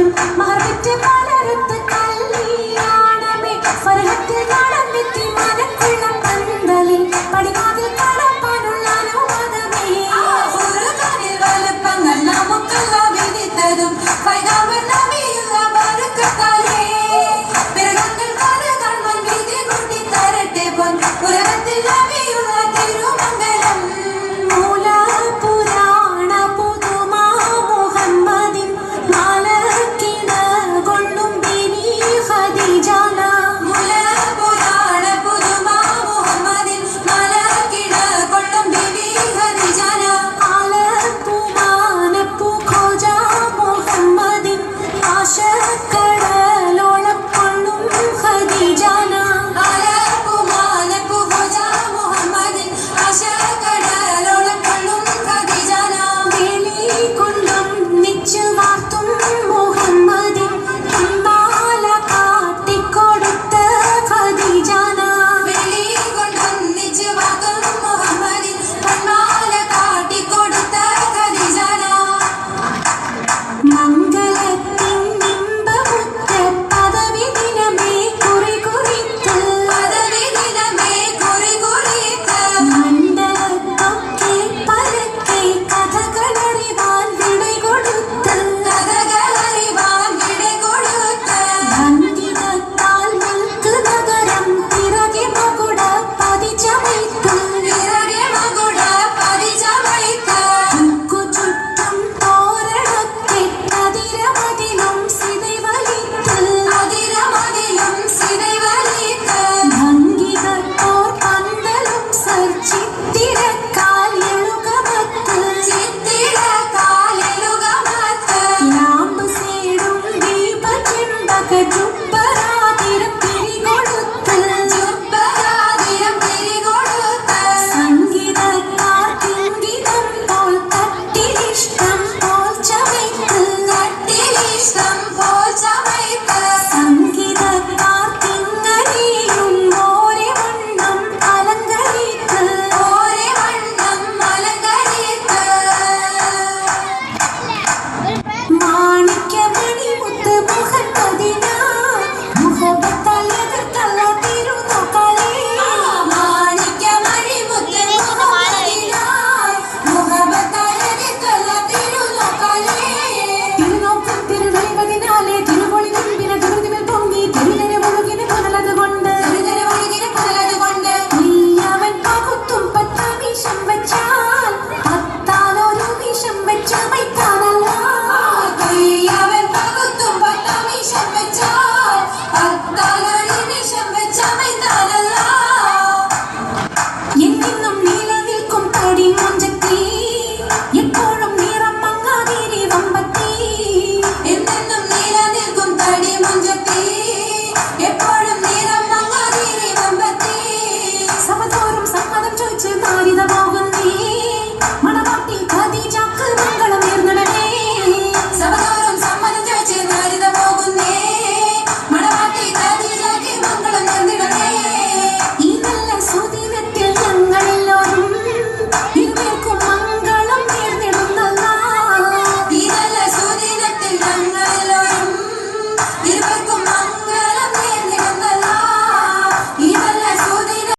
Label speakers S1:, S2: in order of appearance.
S1: മറവിറ്റ് പലരത്ത് കല്യാണമേ. ഫർഹത്ത് നടന്നിട്ട് മനക്കുള്ള